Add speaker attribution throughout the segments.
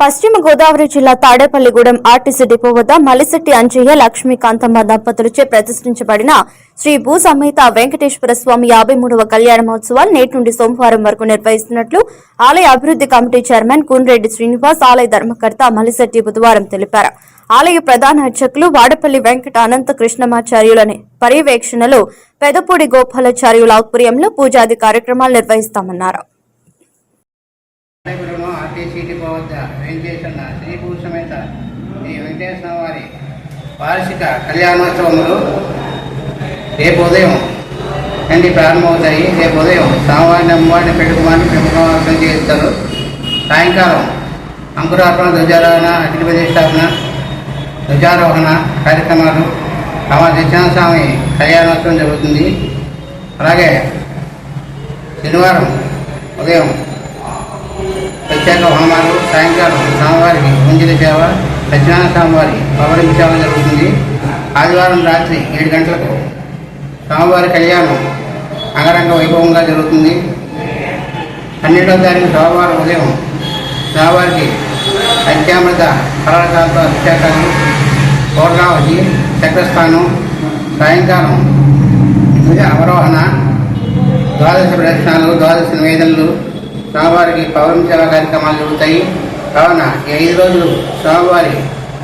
Speaker 1: పశ్చిమ గోదావరి జిల్లా Tadepalligudem RTC depot వద్ద మలిశెట్టి అంజయ్య లక్ష్మీకాంతమ్మ దంపతులచే ప్రతిష్ఠించబడిన శ్రీ భూ సమేత వెంకటేశ్వర స్వామి యాభై మూడవ కళ్యాణ మహోత్సవాలు నేటి నుండి సోమవారం వరకు నిర్వహిస్తున్నట్లు ఆలయ అభివృద్ధి కమిటీ చైర్మన్ కూన్రెడ్డి శ్రీనివాస్ ఆలయ ధర్మకర్త మలిశెట్టి బుధవారం తెలిపారు. ఆలయ ప్రధాన అర్చకులు వాడపల్లి వెంకట అనంత కృష్ణమాచార్యులని పర్యవేక్షణలో పెదపూడి గోపాలాచార్యుల ఆధ్వర్యంలో పూజాది కార్యక్రమాలు నిర్వహిస్తామన్నారు.
Speaker 2: వినాయకుడును ఆర్టీసీ డిపో వద్ద వేంచేస్తున్న శ్రీ భూసమేత శ్రీ వెంకటేశ్వర వారి వార్షిక కళ్యాణోత్సవములు రేపు ఉదయం నుండి ప్రారంభమవుతాయి. రేపు ఉదయం స్వామివారిని అమ్మవారిని పెట్టుకుమారిని ప్రముఖం చేస్తారు సాయంకాలం అంకురార్పణ ధ్వజారోహణ అతిథి ప్రతిష్టాపన ధ్వజారోహణ కార్యక్రమాలు రామ సత్యనారాయణ స్వామి కళ్యాణోత్సవం జరుగుతుంది. అలాగే శనివారం ఉదయం ప్రత్యేక హోమాలు సాయంకాలం స్వామివారికి ముంజిల సేవ సత్యనారాయణ స్వామివారి పవరింపు సేవ జరుగుతుంది. ఆదివారం రాత్రి ఏడు గంటలకు స్వామివారి కళ్యాణం అంగరంగ వైభవంగా జరుగుతుంది. పన్నెండవ తారీఖు సోమవారం ఉదయం స్వామివారికి అత్యామృత ఫలకాలతో అభిషేకాలు పూర్ణావతి చక్రస్థానం సాయంకాలం అవరోహణ ద్వాదశ ప్రదక్షిణాలు ద్వాదశ నివేదనలు స్వామివారికి పవన్ సేవా కార్యక్రమాలు జరుగుతాయి. కావున ఈ ఐదు రోజులు స్వామివారి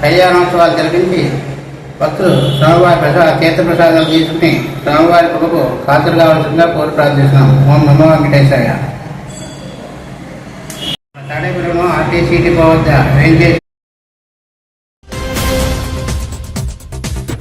Speaker 2: కళ్యాణోత్సవాలు జరిపించి భక్తులు స్వామివారి ప్రసాద తీర్థప్రసాదాలు తీసుకుని స్వామివారి కృపకు ఖాతరు కావాల్సిందిగా కోరి ప్రార్థిస్తున్నాం. ఓం నమో వెంకటేశాయ. తాడేపురంలో ఆర్టీసీ డిపో వద్ద